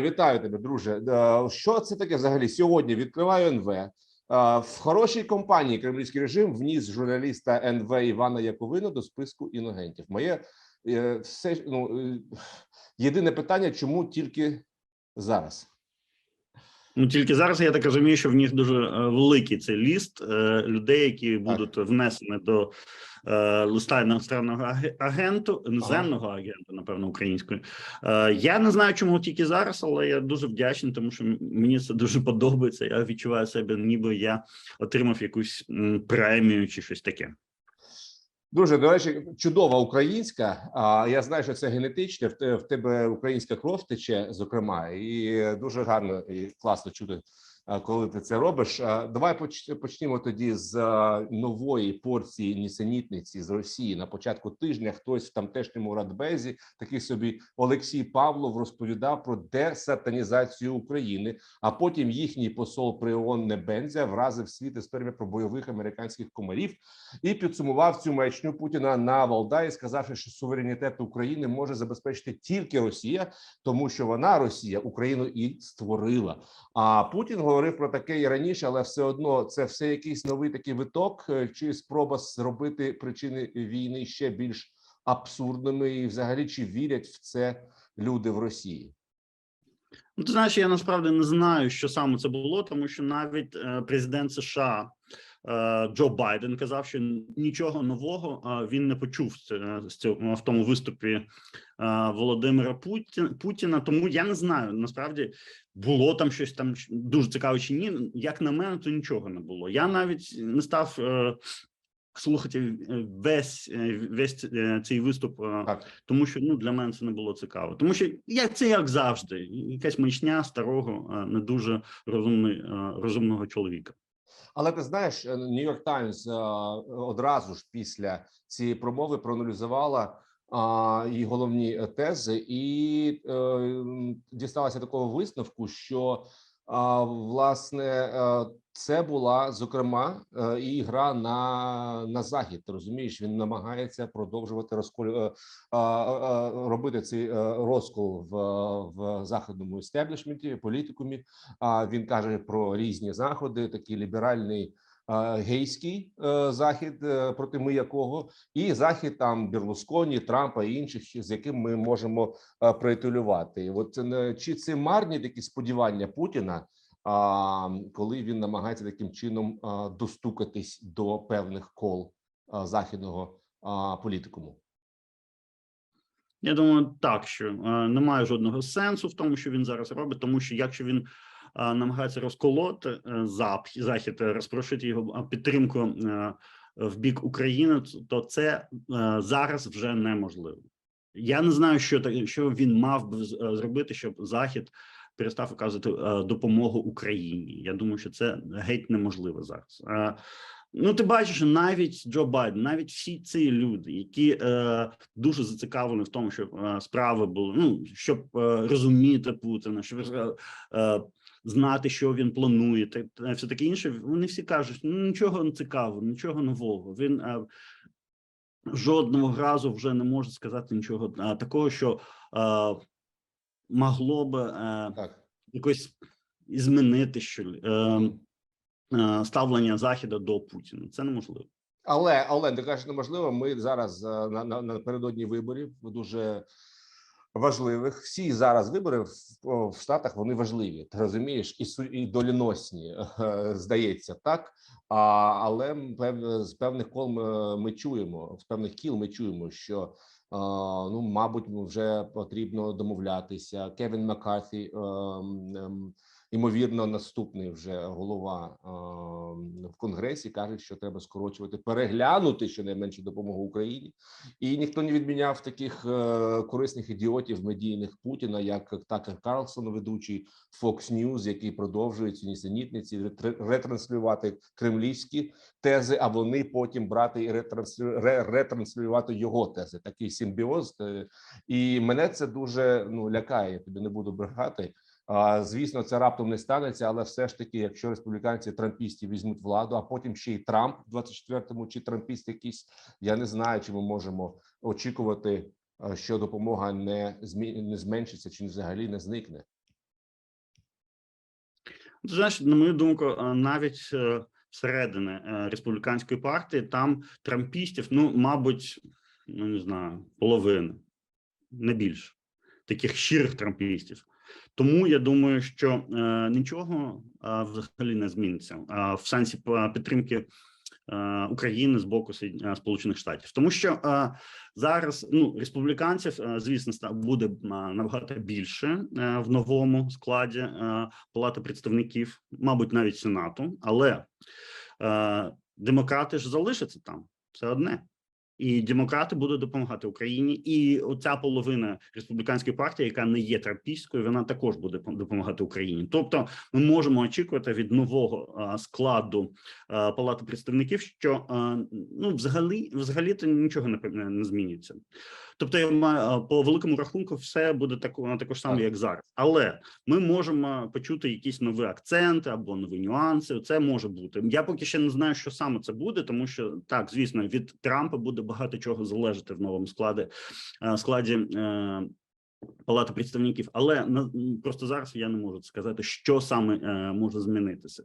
Вітаю тебе, друже. Е, Що це таке взагалі? Сьогодні відкриваю НВ. Е, В хорошій компанії кремлівський режим вніс журналіста НВ Івана Яковина до списку іногентів. Моє е, все ну єдине питання, чому тільки зараз? Ну тільки зараз я так розумію, що в них дуже е, великий цей ліст е, людей, які будуть внесені до е, листа іностранного аге- агенту, іноземного агента, напевно, українською. Я не знаю, чому тільки зараз, але я дуже вдячний, тому що мені це дуже подобається. Я відчуваю себе, ніби я отримав якусь премію чи щось таке. Друже, до речі, чудова українська. А я знаю, що це генетичне. В тебе українська кров тече, зокрема, і дуже гарно і класно чути, коли ти це робиш. Давай поч- почнімо тоді з нової порції нісенітниці з Росії. На початку тижня хтось в тамтешньому радбезі, такий собі Олексій Павлов, розповідав про десатанізацію України. А потім їхній посол при ООН Небензя вразив світ історіями про бойових американських комарів і підсумував цю маячню Путіна на Валдаї, сказавши, що суверенітет України може забезпечити тільки Росія, тому що вона Росія Україну і створила. А Путін говорив про таке і раніше, але все одно це все якийсь новий такий виток, е, чи спроба зробити причини війни ще більш абсурдними, і взагалі чи вірять в це люди в Росії? Ну, ти знаєш, я насправді не знаю, що саме це було, тому що навіть е, президент США Джо Байден казав, що нічого нового е, він не почув е, в тому виступі е, Володимира Путіна. Тому я не знаю. Насправді було там щось там дуже цікаве чи ні. Як на мене, то нічого не було. Я навіть не став. е, Слухати е, весь е, весь е, цей виступ е, Так. тому що ну для мене це не було цікаво. Тому що як це як завжди, якась маячня старого, не дуже розумний, розумного чоловіка. Але ти знаєш, Нью-Йорк Таймс одразу ж після цієї промови проаналізувала її головні е, тези, і е, дісталася такого висновку, що а, власне е, це була зокрема е, і гра на, на захід. Ти розумієш, він намагається продовжувати розколь е, робити цей розкол в, в західному істеблішменті, політикумі. А він каже про різні заходи, такий ліберальний гейський е, захід, е, проти ми якого, і захід там Берлусконі, Трампа і інших, з яким ми можемо е, проетулювати. От чи це марні такі сподівання Путіна, коли він намагається таким чином достукатись до певних кол західного політикуму? Я думаю, так що немає жодного сенсу в тому, що він зараз робить, тому що якщо він намагається розколоти е, захід, е, розпрошити його підтримку е, в бік України, то це зараз вже неможливо. Я не знаю, що та- що він мав би зробити, щоб захід перестав оказувати допомогу Україні. Я думаю, що це геть неможливо зараз. Ну, ти бачиш, навіть Джо Байден, навіть всі ці люди, які е, дуже зацікавлені в тому, щоб е, справи були, ну щоб е, розуміти Путіна, щоб е, знати, що він планує, та все таке інше. Вони всі кажуть, ну нічого не цікавого, нічого нового. Він е, жодного разу вже не може сказати нічого е, такого, що е, могло е, Так. якось змінити що ставлення Заходу до Путіна. Це неможливо. Але але ти кажеш, неможливо. Ми зараз е, на, на напередодні виборів дуже важливих. Всі зараз вибори в, в Штатах вони важливі. Ти розумієш, і і доліносні е, здається, так. А, але пев, з певних кол ми, ми чуємо, з певних кіл ми чуємо, що а, ну, мабуть, вже потрібно домовлятися. Кевін Маккарті, А, ем, ймовірно, наступний вже голова в конгресі каже, що треба скорочувати, переглянути щонайменше допомогу Україні, і ніхто не відміняв таких е, корисних ідіотів медійних Путіна, як Такер Карлсон, ведучий Fox News, який продовжує ці нісенітниці ретр- ретранслювати кремлівські тези, а вони потім брати і ретранслю, ретранслювати його тези. Такий симбіоз. е, І мене це дуже ну лякає. Я тобі не буду брехати. Звісно, це раптом не станеться, але все ж таки, якщо республіканці трампісти візьмуть владу, а потім ще й Трамп в 24-му, чи трампіст якийсь, я не знаю, чи ми можемо очікувати, е, що допомога не не зменшиться, чи взагалі не зникне. Ти знаєш, на мою думку, е, навіть е, всередини республіканської партії там трампістів, ну, мабуть, ну не знаю, половина, не більше таких щирих трампістів. Тому я думаю, що е, нічого взагалі не зміниться в сенсі підтримки е, України з боку е, Сполучених Штатів, тому що зараз ну республіканців, звісно, буде набагато більше в новому складі Палати представників, мабуть, навіть Сенату, але демократи ж залишаться там. Це одне. І демократи будуть допомагати Україні, і оця половина республіканської партії, яка не є трампійською, вона також буде пом- допомагати Україні. Тобто, ми можемо очікувати від нового складу палати представників, що ну взагалі взагалі то нічого не зміниться. Тобто, я маю по великому рахунку, все буде тако також саме, як зараз. Але ми можемо почути якісь нові акценти або нові нюанси. Це може бути. Я поки ще не знаю, що саме це буде, тому що так, звісно, від Трампа буде багато чого залежати в новому складі складі. е, Палати представників, але просто зараз я не можу сказати, що саме е, може змінитися.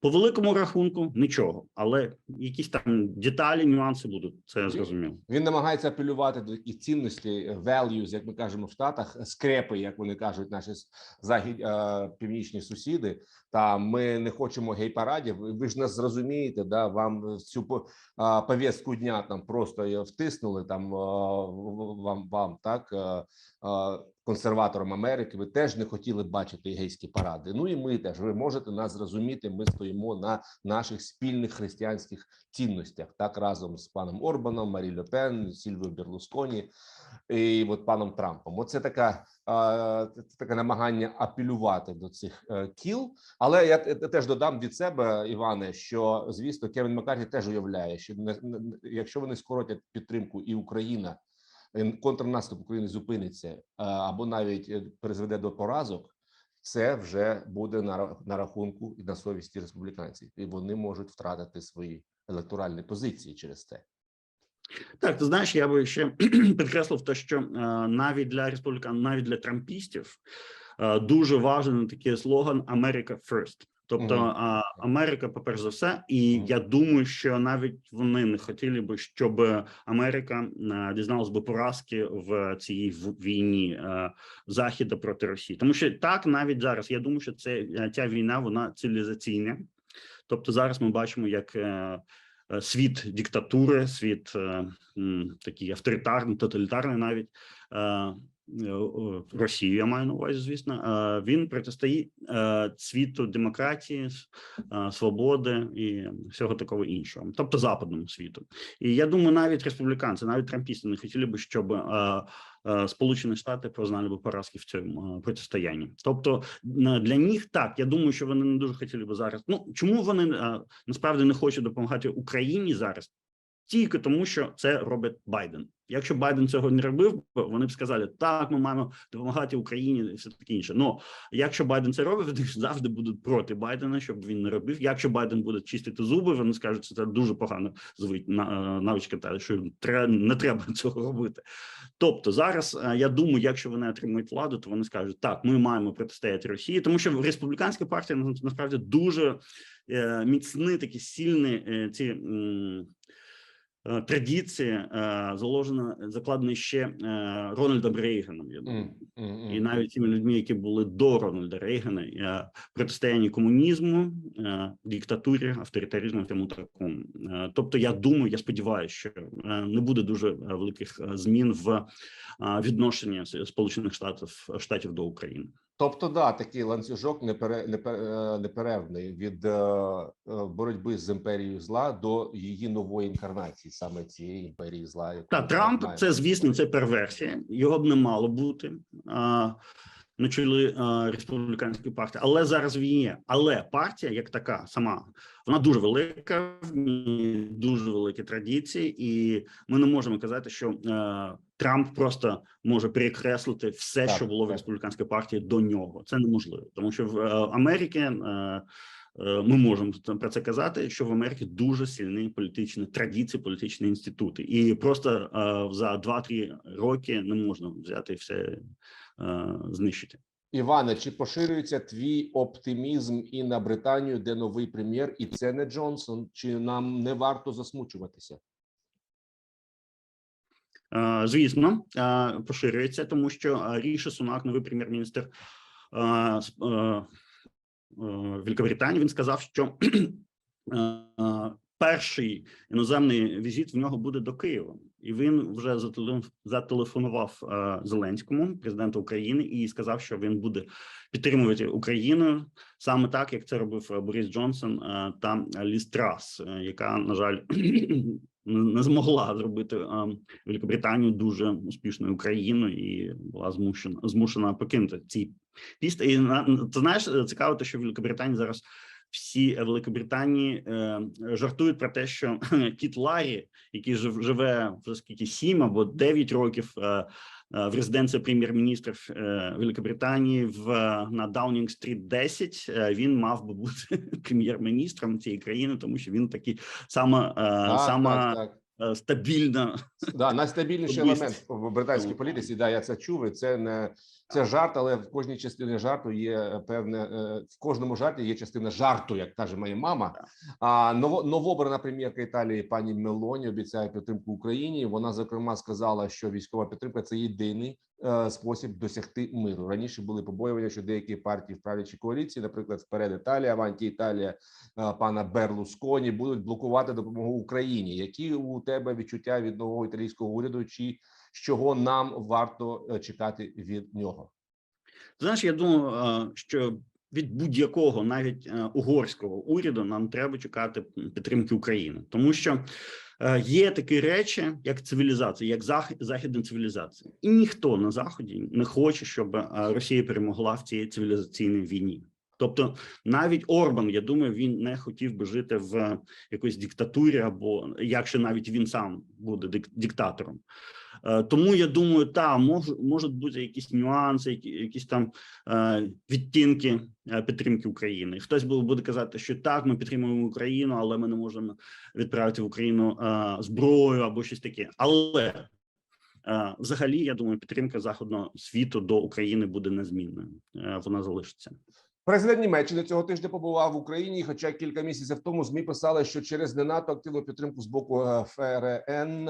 По великому рахунку нічого, але якісь там деталі, нюанси будуть. Це зрозуміло. Він намагається апелювати до таких цінностей, values, як ми кажемо в Штатах, скрепи, як вони кажуть, наші захід е, північні сусіди. Та ми не хочемо гей-парадів. Ви ж нас зрозумієте, да вам цю по- а, повістку дня там просто втиснули там в- вам вам так. а, а, Консерваторам Америки, ви теж не хотіли бачити гейські паради. Ну і ми теж. Ви можете нас зрозуміти. Ми стоїмо на наших спільних християнських цінностях, так разом з паном Орбаном, Марі Ле Пен, Сільвіо Берлусконі і от паном Трампом. Оце така це таке намагання апелювати до цих е, кіл. Але я теж додам від себе, Іване, що звісно, Кевін Маккарті теж уявляє, що не, якщо вони скоротять підтримку, і Україна контрнаступ України зупиниться або навіть е, призведе до поразок. Це вже буде на, на рахунку і на совісті республіканців, і вони можуть втратити свої електоральні позиції через це. Так, ти знаєш, я би ще підкреслив те, що е, навіть для республікан, навіть для трампістів е, дуже важливий такий слоган «America first». Тобто а, Америка, по перш за все, і я думаю, що навіть вони не хотіли би, щоб Америка е, дізналась би поразки в цій війні е, Західа проти Росії, тому що так навіть зараз я думаю, що це е, ця війна вона цивілізаційна. Тобто зараз ми бачимо, як світ диктатури, світ такий авторитарний, тоталітарний навіть. Е, Росію я маю на увазі, звісно. е, Він протистоїть е, світу демократії, свободи і всього такого іншого, тобто западному світу. І я думаю, навіть республіканці, навіть трампісти не хотіли би, щоб Сполучені Штати познали би поразки в цьому протистоянні. Тобто для них так, я думаю, що вони не дуже хотіли би зараз. Ну чому вони насправді не хочуть допомагати Україні зараз? Тільки тому, що це робить Байден. Якщо Байден цього не робив, вони б сказали, так, ми маємо допомагати Україні і все таке інше. Ну якщо Байден це робить, вони завжди будуть проти Байдена, щоб він не робив. Якщо Байден буде чистити зуби, вони скажуть, що це дуже погано звуть е, навичка, та що не треба цього робити. Тобто зараз е, я думаю, якщо вони отримують владу, то вони скажуть, так, ми маємо протистояти Росії, тому що республіканська партія на- насправді дуже е, міцні, такі сильні ці. Е, Традиції е, заложено ще е, Рональдом Рейганом. Я думаю, М, м, м. і навіть тими людьми, які були до Рональда Рейгана, протистояння комунізму, диктатурі, авторитаризму, тому такому. Тобто, я думаю, я сподіваюся, що не буде дуже великих змін в відношенні Сполучених Штатів Штатів до України. Тобто, да, такий ланцюжок е, неперервний від е, е, боротьби з імперією зла до її нової інкарнації, саме цієї імперії зла. яку Та Трамп маємо. це звісно, це перверсія. Його б не мало бути а, на чолі республіканської партії, але зараз він є. Але партія, як така, сама вона дуже велика, дуже великі традиції, і ми не можемо казати, що Трамп просто може перекреслити все, Так, що було в республіканській партії до нього. Це неможливо, тому що в е, Америці. Е, е, Ми можемо про це казати, що в Америці дуже сильні політичні традиції, політичні інститути, і просто за 2-3 роки не можна взяти і все знищити. Іване, чи поширюється твій оптимізм і на Британію, де новий прем'єр, і це не Джонсон? Чи нам не варто засмучуватися? Е, Звісно, е, поширюється, тому що е, Ріші Сунак, новий прем'єр-міністр Великобританії, він сказав, що перший іноземний візит в нього буде до Києва, і він вже зателе- зателефонував Зеленському, президенту України, і сказав, що він буде підтримувати Україну саме так, як це робив Борис Джонсон та Ліз Трас, яка на жаль не змогла зробити е, Великобританію дуже успішною країною і була змушена змушена покинути ці пісти. І ти знаєш, цікаво, те, що в Великобританії зараз всі Великобританії е, жартують про те, що кіт Ларі, який жив, живе вже скільки сім або дев'ять років. Е, е, в резиденцію прем'єр-міністрів е, Великобританії в на Даунінг Стріт 10, е, він мав би бути прем'єр-міністром цієї країни, тому що він такий саме, Так, сама так, так. стабільна Да, найстабільніший елемент в британській політиці. Да, я це чув. І це не це жарт, але в кожній частині жарту є певне е, в кожному жарті є частина жарту, як каже моя мама. А ново, новообрана прем'єрка Італії пані Мелоні обіцяє підтримку Україні. Вона зокрема сказала, що військова підтримка це єдиний е, спосіб досягти миру. Раніше були побоювання, що деякі партії в правлячій коаліції, наприклад, вперед Італія, Аванті Італія е, пана Берлусконі, будуть блокувати допомогу Україні. Які у тебе відчуття від нового італійського уряду, чи чого нам варто е, чекати від нього? Знаєш, я думаю, що від будь-якого, навіть е, угорського уряду, нам треба чекати підтримки України, тому що е, є такі речі, як цивілізація, як зах- західна цивілізація, і ніхто на заході не хоче, щоб Росія перемогла в цій цивілізаційній війні. Тобто, навіть Орбан, я думаю, він не хотів би жити в якоїсь диктатурі, або якщо навіть він сам буде дик- диктатором. Е, Тому я думаю, та мож, можуть бути якісь нюанси, які, якісь там е, відтінки е, підтримки України. Хтось буде, казати, що так, ми підтримуємо Україну, але ми не можемо відправити в Україну зброю або щось таке. Але взагалі, я думаю, підтримка заходного світу до України буде незмінною. Вона залишиться. Президент Німеччини цього тижня побував в Україні. Хоча кілька місяців тому змі писали, що через не надто активну підтримку з боку ФРН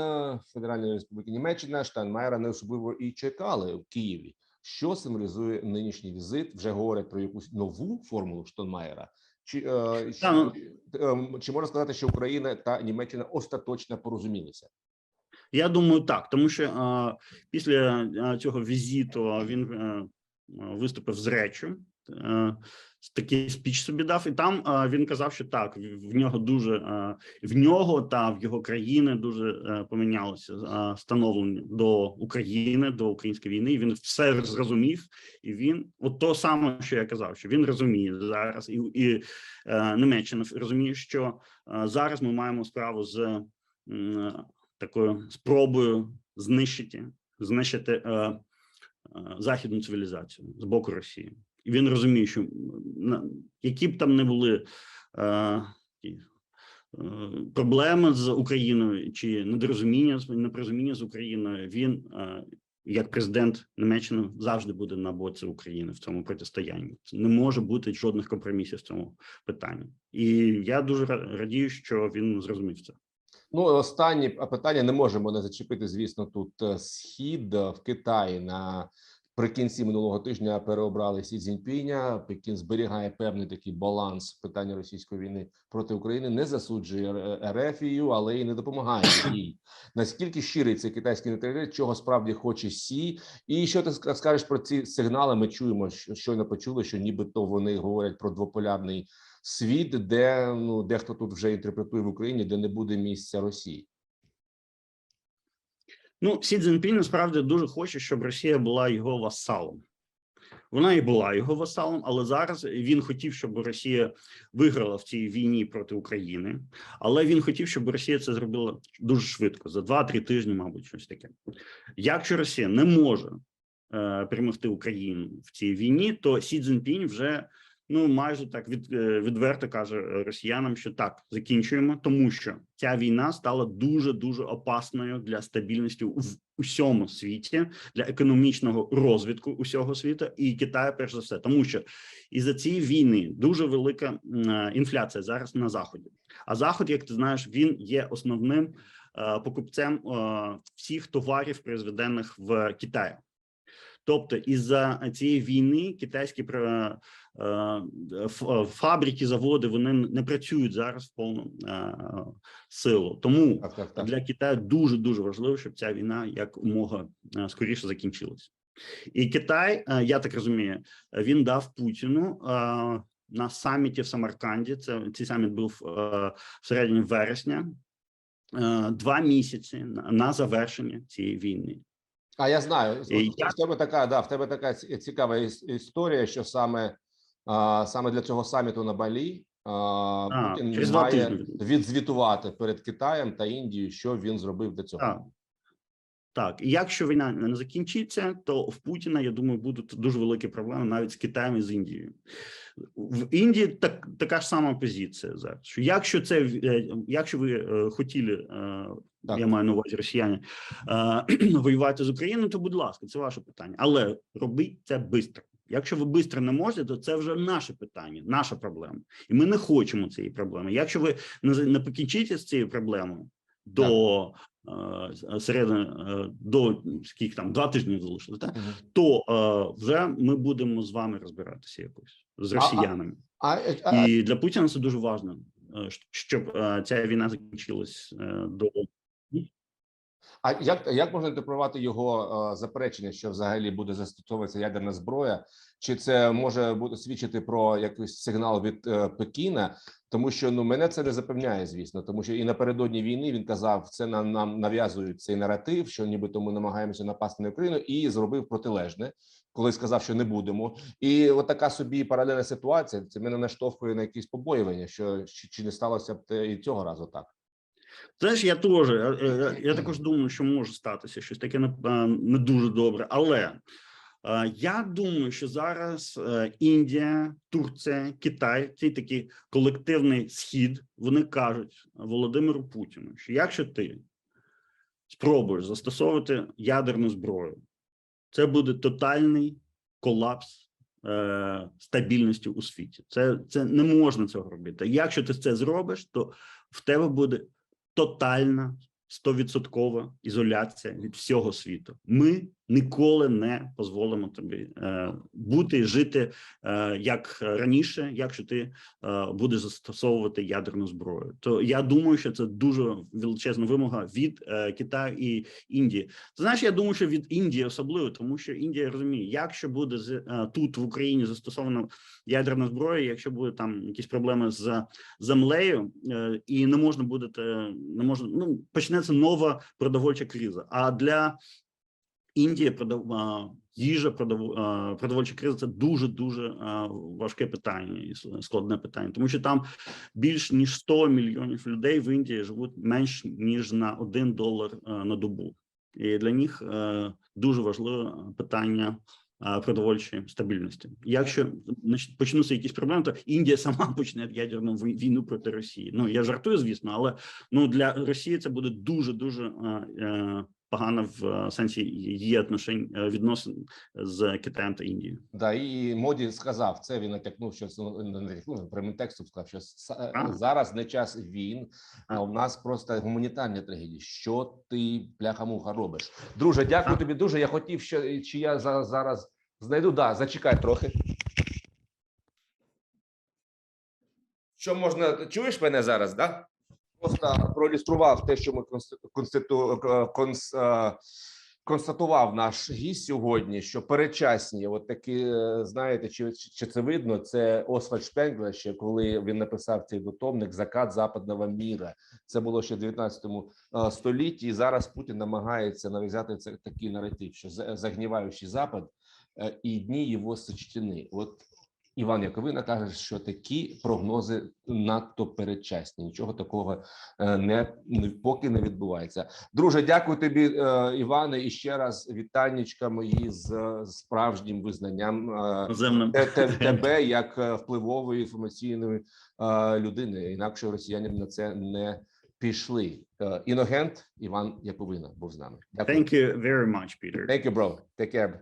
Федеральної Республіки Німеччина Штайнмаєра не особливо і чекали в Києві. Що символізує нинішній візит? Вже говорять про якусь нову формулу Штайнмаєра? Чи, е, чи, е, чи можна сказати, що Україна та Німеччина остаточно порозумілися? Я думаю, так, тому що е, після е, цього візиту він е, виступив з речю. Е, такий спіч собі дав, і там е, він казав, що так в нього дуже е, в нього та в його країни дуже помінялося ставлення до України, до української війни. Він все зрозумів, і він от то саме, що я казав, що він розуміє зараз, і, і Німеччина розуміє, що зараз ми маємо справу з такою спробою знищити знищити західну цивілізацію з боку Росії. І він розуміє, що які б там не були е, проблеми з Україною чи недорозуміння з- непорозуміння з Україною, він е, як президент Німеччини завжди буде на боці України в цьому протистоянні. Не може бути жодних компромісів в цьому питанні. І я дуже ра- радію, що він зрозумів це. Ну, і останнє питання не можемо не зачепити. Звісно, тут е, схід е, в Китаї на прикінці минулого тижня переобрали Сі Цзіньпіня. Пекін зберігає певний такий баланс питання російської війни проти України, не засуджує Ерефію, але й не допомагає їй. Наскільки щирий цей китайський нейтралітет, чого справді хоче Сі, і що ти ска- скажеш про ці сигнали? Ми чуємо, що щойно почули, що нібито вони говорять про двополярний світ, де ну дехто тут вже інтерпретує в Україні, де не буде місця Росії. Ну, Сі Цзіньпін насправді дуже хоче, щоб Росія була його васалом. Вона і була його васалом, але зараз він хотів, щоб Росія виграла в цій війні проти України. Але він хотів, щоб Росія це зробила дуже швидко, за 2-3 тижні, мабуть, щось таке. Якщо Росія не може е, перемогти Україну в цій війні, то Сі Цзіньпінь вже ну майже так від, е, відверто каже е, росіянам, що так закінчуємо, тому що ця війна стала дуже дуже опасною для стабільності в усьому світі, для економічного розвитку усього світу і Китаю, перш за все, тому що із за цієї війни дуже велика е, інфляція зараз на заході. А заход, як ти знаєш, він є основним покупцем всіх товарів, произведених в Китаї. Тобто, із-за цієї війни китайські фабрики, заводи вони не працюють зараз в повну е, силу. Тому Так, так, так. для Китаю дуже дуже важливо, щоб ця війна якомога е, скоріше закінчилась. І Китай, е, я так розумію, е, він дав Путіну е, на саміті в Самарканді. Це цей саміт був е, в середині вересня. е, Два місяці на, завершення цієї війни. А я знаю, І в тебе така, да, в тебе така цікава іс- історія, що саме, саме для цього саміту на Балі а, Путін через має тижні. відзвітувати перед Китаєм та Індією, що він зробив для цього. Так. Так, і якщо війна не закінчиться, то в Путіна, я думаю, будуть дуже великі проблеми навіть з Китаєм і з Індією. В Індії так, така ж сама позиція зараз. Що якщо це е, якщо ви е, хотіли, е, Так. я маю на увазі росіяни, е, воювати з Україною, то будь ласка, це ваше питання. Але робіть це швидко. Якщо ви швидко не можете, то це вже наше питання, наша проблема, і ми не хочемо цієї проблеми. Якщо ви не, не покінчите з цією проблемою до е, середини е, до скільки там два тижні залишилось, так? Мгм. то е, вже ми будемо з вами розбиратися якось з А- а- росіянами. А, а, а, І для Путіна це дуже важливо, е, щоб е, ця війна закінчилась е, до а як, як можна інтерпретувати його е, заперечення, що взагалі буде застосовуватися ядерна зброя? Чи це може бути свідчити про якийсь сигнал від е, Пекіна? Тому що ну мене це не запевняє, звісно, тому що і напередодні війни він казав, це нам, нам нав'язують цей наратив, що нібито ми намагаємося напасти на Україну, і зробив протилежне, коли сказав, що не будемо. І от така собі паралельна ситуація. Це мене наштовхує на якісь побоювання, що чи, чи не сталося б те і цього разу так. Знаєш, я теж я, я, я також думаю, що може статися щось таке не, е, дуже добре. Але е, я думаю, що зараз е, Індія, Турція, Китай, цей такий колективний схід, вони кажуть Володимиру Путіну, що якщо ти спробуєш застосовувати ядерну зброю, це буде тотальний колапс е, стабільності у світі. Це, це не можна цього робити. Якщо ти це зробиш, то в тебе буде тотальна стовідсоткова ізоляція від всього світу. Ми ніколи не дозволимо тобі е, бути жити е, як раніше, якщо ти е, будеш застосовувати ядерну зброю. То я думаю, що це дуже величезна вимога від Китаю і Індії. Ти знаєш, я думаю, що від Індії особливо, тому що Індія розуміє, якщо буде з- тут в Україні застосована ядерна зброя, якщо буде там якісь проблеми з землею, і не можна буде не можна. Ну почнеться нова продовольча криза. А для Індії продав їжа, продов, продовольча криза це дуже дуже важке питання і складне питання, тому що там більш ніж 100 мільйонів людей в Індії живуть менш ніж на 1 долар на добу, і для них е, дуже важливе питання. Продовольчої стабільності. Якщо значить, почнуться якісь проблеми, то Індія сама почне ядерну війну проти Росії. Ну я жартую, звісно, але ну для Росії це буде дуже дуже погано в е, сенсі її отношень е, відносин з Китаєм та Індією. Да, і моді сказав це. Він натякнув, що ну, не натякнув, прямим текстом сказав, що А. зараз не час війн, а у нас просто гуманітарні трагедії. Що ти бляха-муха робиш? Друже, дякую А. тобі дуже. Я хотів, що чи я за- зараз знайду. Да, зачекай трохи. Що можна чуєш мене зараз? Да? Просто проілюстрував те, що ми конст- конститу... е, конс... е, констатував наш гість сьогодні, що перечасні, от такі, е, знаєте, чи, чи це видно? Це Освальд Шпенглер, ще коли він написав цей дотомник Закат западного міра. Це було ще в 19 е, столітті. І зараз Путін намагається нав'язати це такий наратив, що за- загніваючий запад і дні його сочтені. От Іван Яковина каже, що такі прогнози надто передчасні. Нічого такого е, не поки не відбувається. Друже, дякую тобі, е, Іване, і ще раз вітаннячка мої з справжнім визнанням е, Земним. те- те- тебе як впливової інформаційної людини. Інакше росіяни на це не пішли. Іногент Іван Яковина був з нами. Дякую. Thank you very much, Peter. Thank you, bro. Take care.